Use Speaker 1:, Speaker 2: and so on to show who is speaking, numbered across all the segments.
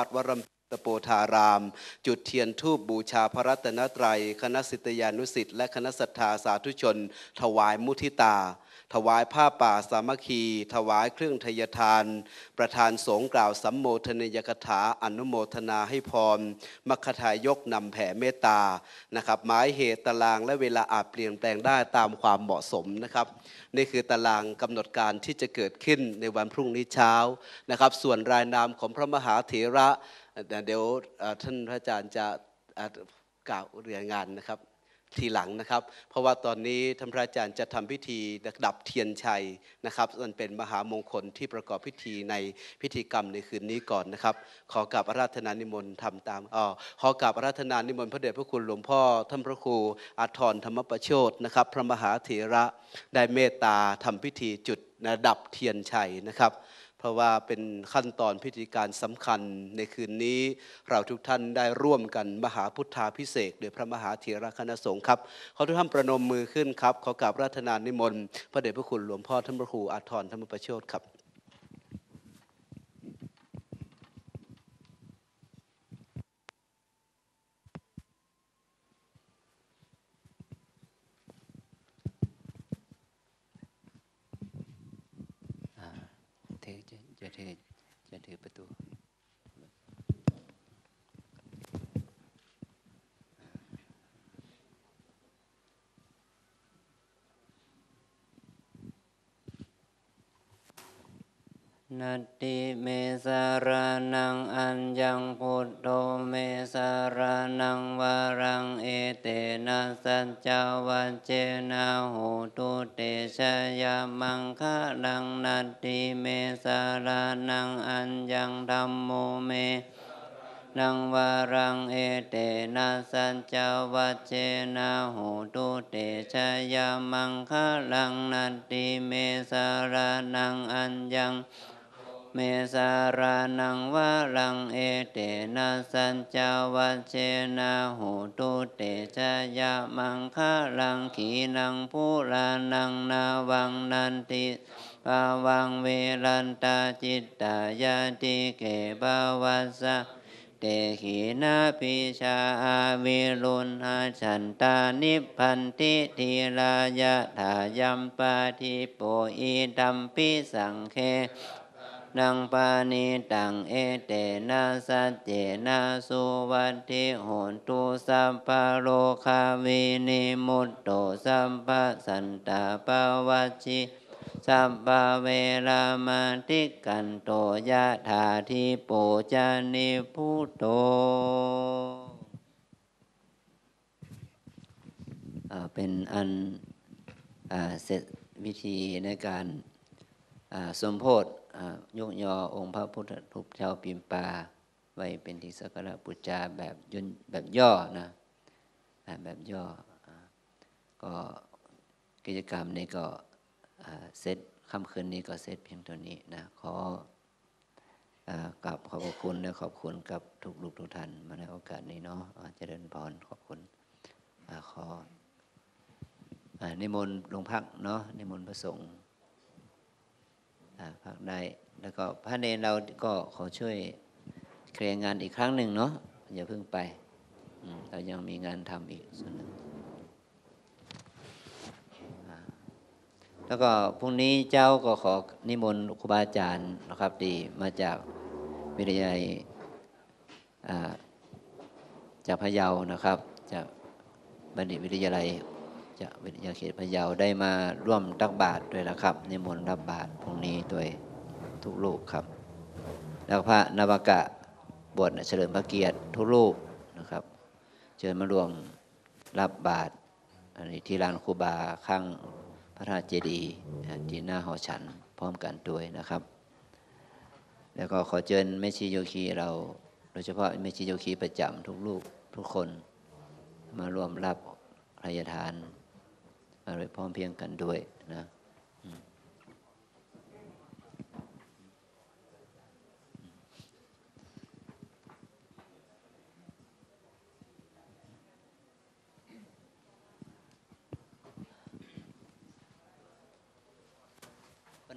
Speaker 1: วัดวรมตโปธาราม จุดเทียนทูบบูชาพระรัตนตรัย คณะสิทธยานุสิทธิ์และคณะศรัทธาสาธุชน ถวายมุทิตา ถวายผ้าป่าสามัคคี ถวายเครื่องทยทาน ประธานสงฆ์กล่าวสัมโมทนยกถาอนุโมทนาให้พรมัคทายกนำแผ่เมตตานะครับหมายเหตุตารางและเวลาอาจเปลี่ยนแปลงได้ตามความเหมาะสมนะครับนี่คือตารางกำหนดการที่จะเกิดขึ้นในวันพรุ่งนี้เช้านะครับส่วนรายนามของพระมหาเถระเดี๋ยวท่านพระอาจารย์จะกล่าวเรียนงานนะครับ ทีหลังนะครับ เพราะว่าตอนนี้ท่านพระอาจารย์จะทำพิธีดับเทียนชัยนะครับมันเป็นมหามงคลที่ประกอบพิธีในพิธีกรรมในคืนนี้ก่อนนะครับ ขอกราบอาราธนานิมนต์ทำตามอ๋อขอกราบอาราธนานิมนต์พระเดชพระคุณหลวงพ่อท่านพระครูอาทรธรรมประโชตนะครับ พระมหาเถระได้เมตตาทำพิธีจุดดับเทียนชัยนะครับ เพราะว่าเป็นขั้นตอนพิธีการสำคัญในคืนนี้ เราทุกท่านได้ร่วมกันมหาพุทธาพิเศษโดยพระมหาเถระคณะสงฆ์ครับขอทุกท่านประนมมือขึ้นครับขอกราบราธนานิมนต์พระเดชพระคุณหลวงพ่อธรรมครูอาทรธรรมประโชตครับ
Speaker 2: อ่าถือ จะจะถือจะถือประตู นัตติเมสารนังอัญญังพุทโธเมสารนังวารังเอเตนะสัจจวัเจนะโหตุเตชะยามังคะลังนัตติเมสารนังอัญญังธัมโมเมนังวารังเอเตนะสัจจวัจเจนะโหตุเตชะยามังคะลังนัตติเมสารนังอัญญัง เมสารานังวาลังเอเตนะสัจจวัเชนะโหตุเตชะยะมังคะลังขีนังผู้ลานังนาวังนันติภาวังเวรันตาจิตตายาติเกภาวัสสะเตขีนาปิชาอาวิรุณหาฉันตานิพพันติทีลายะถายัมปาทิโปอีดัมปิสังเค นังปานิตังเอเตนะสัจเจนะสุวัตถิโหตุสัพพโลคาวินิมุตโตสัมปะสันตาปวัชิสัพพเวลามาติกันโตยะถาทิโปจานิพุโตเป็นอันเสร็จวิธีในการสมโพธิ ยกยอองค์พระพุทธรูปเจ้าปิมปา ไว้เป็นที่สักการะบูชาแบบย่นแบบย่อนะแบบย่อก็กิจกรรมนี้ก็เสร็จค่ำคืนนี้ก็เสร็จเพียงเท่านี้นะขอกราบขอบคุณและขอบคุณกับทุกลูกทุกท่านมาในโอกาสนี้เนาะเจริญพรขอบคุณขออ่านิมนต์หลวงพักเนาะนิมนต์พระสงฆ์ พักได้ แล้วก็พระเนรเราก็ขอช่วยเคลียร์งานอีกครั้งหนึ่งเนาะอย่าเพิ่งไปเรายังมีงานทำอีกส่วนหนึ่งแล้วก็พรุ่งนี้เจ้าก็ขอนิมนต์ครูบาอาจารย์นะครับดีมาจากวิทยาลัยอ่จากพะเยานะครับ จากบัณฑิตวิทยาลัย จากวิทยาเขตพะเยาได้มาร่วมตักบาตรด้วยนะครับนิมนต์รับบาตรพรุ่งนี้ด้วยทุกลูกครับ แล้วพระนวากะบวชเฉลิมพระเกียรติทุกลูกนะครับ เชิญมาร่วมรับบาตรอันนี้ที่ลานครูบาข้างพระธาตุเจดีย์ที่หน้าหอฉันพร้อมกันด้วยนะครับ แล้วก็ขอเชิญแม่ชีโยคีเราโดยเฉพาะแม่ชีโยคีประจำทุกลูกทุกคนมาร่วมรับพระยทาน อะไรพร้อมเพียงกันด้วยนะ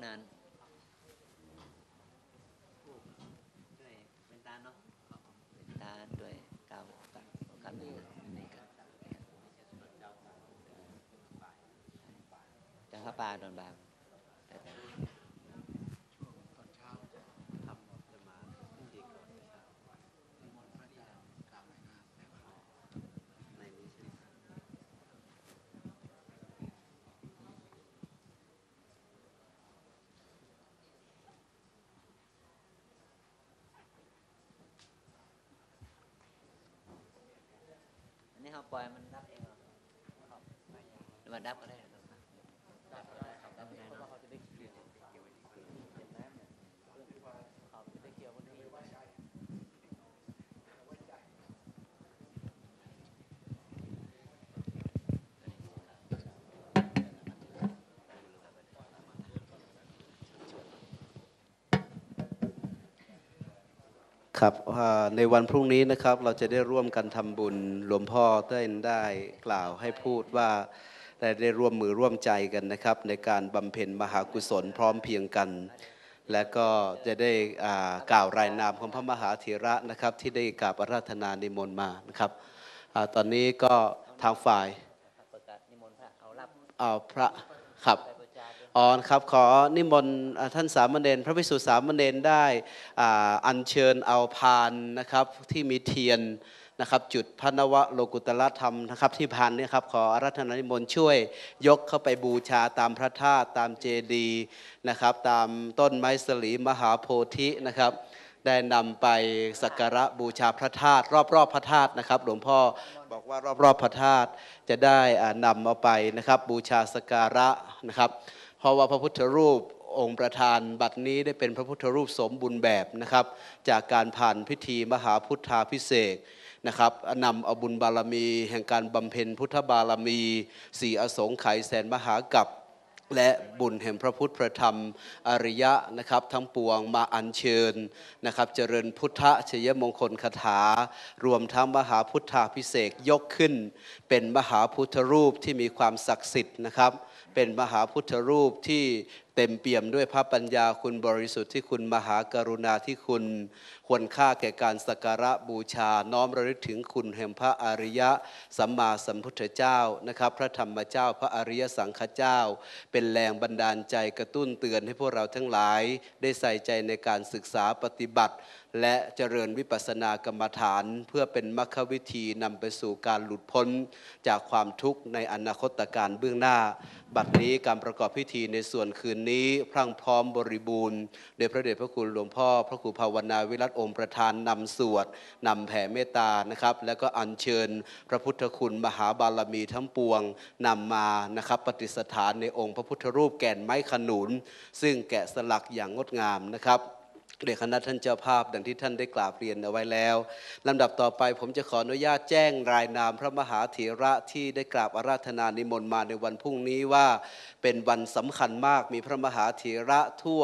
Speaker 2: นานช่วยเป็นตาเนาะ พระป่าโดนบางอันนี้เขาปล่อยมันดับเองเหรอหรือว่าดับก็ได้เหร ครับ
Speaker 1: อ่าในวันพรุ่งนี้นะครับเราจะได้ร่วมกันทำบุญหลวงพ่อได้ได้กล่าวให้พูดว่าได้ได้ร่วมมือร่วมใจกันนะครับ ในการบำเพ็ญมหากุศลพร้อมเพรียงกัน และก็จะได้อ่ากล่าวรายนามของพระมหาเถระนะครับ ที่ได้กราบอาราธนานิมนต์มานะครับอาตอนนี้ก็ทางฝ่าย
Speaker 2: ประกาศนิมนต์พระเอารับ
Speaker 1: อ่าพระครับ อ๋อครับขอนิมนต์ท่านสามเณรพระภิกษุสามเณรได้อัญเชิญเอาพานนะครับที่มีเทียนนะครับจุดพระนวโลกุตละธรรมนะครับที่พานนี่ครับขออารัธนานิมนต์ช่วยยกเข้าไปบูชาตามพระธาตุตามเจดียนะครับตามต้นไม้สลีมหาโพธินะครับได้นำไปสักการะบูชาพระธาตุรอบๆพระธาตุนะครับ หลวงพ่อบอกว่ารอบๆพระธาตุจะได้นำเอาไปนะครับบูชาสักการะนะครับ เพราะว่าพระพุทธรูปองค์ประธานบัดนี้ได้เป็นพระพุทธรูปสมบูรณ์แบบนะครับ จากการผ่านพิธีมหาพุทธาพิเศษนะครับนำเอาบุญบารมี แห่งการบำเพ็ญพุทธบารมีสี่อสงไขยแสนมหากับ และบุญแห่งพระพุทธพระธรรมอริยะนะครับทั้งปวงมาอัญเชิญนะครับ เจริญพุทธชยมงคลคาถา รวมทั้งมหาพุทธาพิเศษยกขึ้น เป็นมหาพุทธรูปที่มีความศักดิ์สิทธิ์นะครับ เป็นมหาพุทธรูปที่เต็มเปี่ยมด้วยพระปัญญาคุณบริสุทธิ์ที่คุณมหากรุณาที่คุณควรค่าแก่การสักการะบูชา น้อมระลึกถึงคุณแห่งพระอริยะสัมมาสัมพุทธเจ้านะครับ พระธรรมเจ้าพระอริยสังฆเจ้า เป็นแรงบันดาลใจกระตุ้นเตือนให้พวกเราทั้งหลาย ได้ใส่ใจในการศึกษาปฏิบัติ และเจริญวิปัสสนากรรมฐาน เพื่อเป็นมรรควิธีนำไปสู่การหลุดพ้น จากความทุกข์ในอนาคตการเบื้องหน้า บัดนี้การประกอบพิธีในส่วนคืนนี้พรั่งพร้อมบริบูรณ์โดยพระเดชพระคุณหลวงพ่อ พระครูภาวนาวิรัตองค์ประธานนำสวดนำแผ่เมตตานะครับ แล้วก็อัญเชิญ พระพุทธคุณมหาบารมีทั้งปวงนำมานะครับปฏิสถานในองค์พระพุทธรูปแก่นไม้ขนุนซึ่งแกะสลักอย่างงดงามนะครับ เดชคณะท่านเจ้าภาพดังที่ท่านได้กราบเรียนเอาไว้แล้วลำดับต่อไปผมจะขออนุญาตแจ้งรายนามพระมหาเถระที่ได้กราบอาราธนานิมนต์มาในวันพรุ่งนี้ว่า เป็นวันสำคัญมากมีพระมหาเถระทั่ว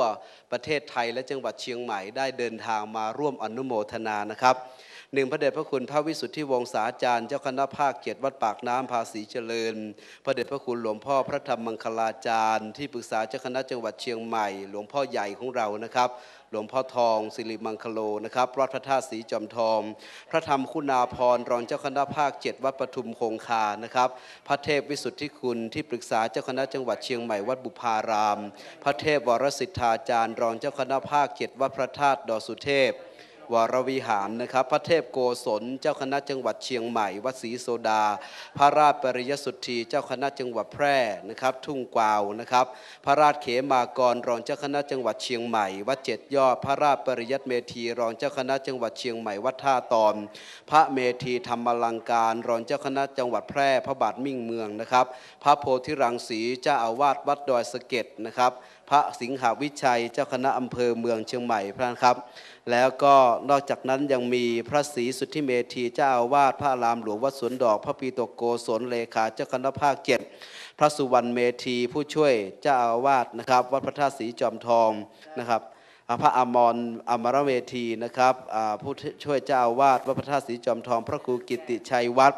Speaker 1: ประเทศไทยและจังหวัดเชียงใหม่ได้เดินทางมาร่วมอนุโมทนานะครับ หนึ่งพระเดชพระคุณพระวิสุทธิวงศาจารย์ เจ้าคณะภาคเกียรติวัดปากน้ำภาษีเจริญ พระเดชพระคุณหลวงพ่อพระธรรมมังคลาจารย์ ที่ปรึกษาเจ้าคณะจังหวัดเชียงใหม่ หลวงพ่อใหญ่ของเรานะครับหลวงพ่อทองสิริมังคโลนะครับวัดพระธาตุสีจอมทอง พระธรรมคุณาภรณ์รองเจ้าคณะภาคเจ็ดวัดปทุมคงคานะครับ พระเทพวิสุทธิคุณที่ปรึกษาเจ้าคณะจังหวัดเชียงใหม่วัดบุพาราม พระเทพวรสิทธาจารย์ รองเจ้าคณะภาคเจ็ดวัดพระธาตุดอสุเทพ วรวิหารนะครับ พระเทพโกศลเจ้าคณะจังหวัดเชียงใหม่วัดศรีโซดา พระราชปริยสุทธีเจ้าคณะจังหวัดแพร่นะครับ ทุ่งกวาวนะครับ พระราชเขมากรรองเจ้าคณะจังหวัดเชียงใหม่วัดเจ็ดยอดพระราชปริยัติเมธีรองเจ้าคณะจังหวัดเชียงใหม่วัดท่าตอนพระเมธีธรรมลังการรองเจ้าคณะจังหวัดแพร่ พระบาทมิ่งเมืองนะครับ พระโพธิรังสีเจ้าอาวาสวัดดอยสะเก็ดนะครับ พระสิงหาวิชัยเจ้าคณะอำเภอเมืองเชียงใหม่พระนะครับ แล้วก็นอกจากนั้นยังมีพระศรีสุทธิเมธีเจ้าอาวาสพระรามหลวงวัดสวนดอก พระปีโตโกศลเลขาเจ้าคณะภาคเจ็ดพระสุวรรณเมธีผู้ช่วยเจ้าอาวาสนะครับ วัดพระธาตุศรีจอมทองนะครับพระอมรอมรเมธีนะครับผู้ช่วยเจ้าอาวาสวัดพระธาตุศรีจอมทอง พระครูกิติชัยวัด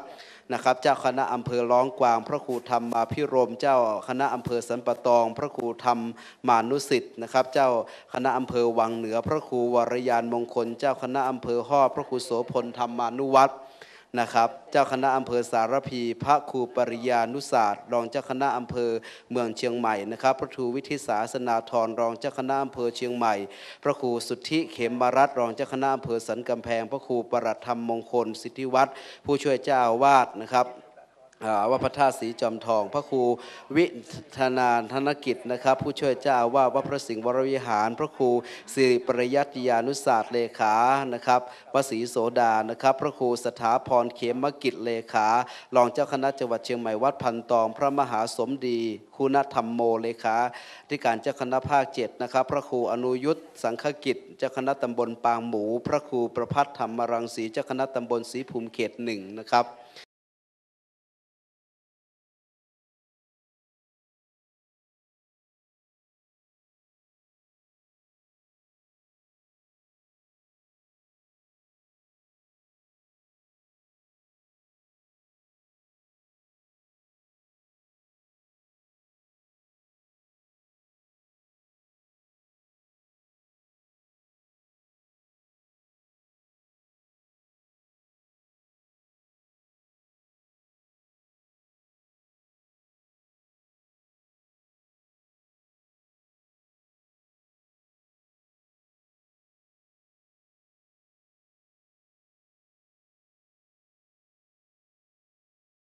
Speaker 1: นะครับ เจ้าคณะอำเภอร้องกวาง พระครูธรรมมาพิรม เจ้าคณะอำเภอสันปะตอง พระครูธรรมมานุสิทธิ์นะครับ เจ้าคณะอำเภอวังเหนือ พระครูวรยานมงคล เจ้าคณะอำเภอห่อพระครูโสพลธรรมานุวัตร นะครับ เจ้าคณะอำเภอสารพี พระครูปริยานุศาสตร์รองเจ้าคณะอำเภอเมืองเชียงใหม่นะครับ พระครูวิทิศาสนาธรรองเจ้าคณะอำเภอเชียงใหม่ พระครูสุทธิเขมมารัตรองเจ้าคณะอำเภอสันกำแพง พระครูประหลัดธรรมมงคล สิทธิวัตรผู้ช่วยเจ้าอาวาสนะครับ วัดพระธาตุสีจอมทอง พระครูวิธนานธนกิจนะครับ ผู้ช่วยเจ้าอาวาวัดพระสิงห์วรวิหาร พระครูสิริปริยัติยานุศาสตร์เลขานะครับวศรีโสดานะครับ พระครูสถาพรเขมกิจเลขา รองเจ้าคณะจังหวัดเชียงใหม่วัดพันตอง พระมหาสมดี คุณธรรมโมเลขาธิการเจ้าคณะภาคเจ็ดนะครับ พระครูอนุยุทธสังฆกิจ เจ้าคณะตำบลปางหมู พระครูประพัฒธรรมรังสีเจ้าคณะตำบลศรีภูมิเขตหนึ่งนะครับ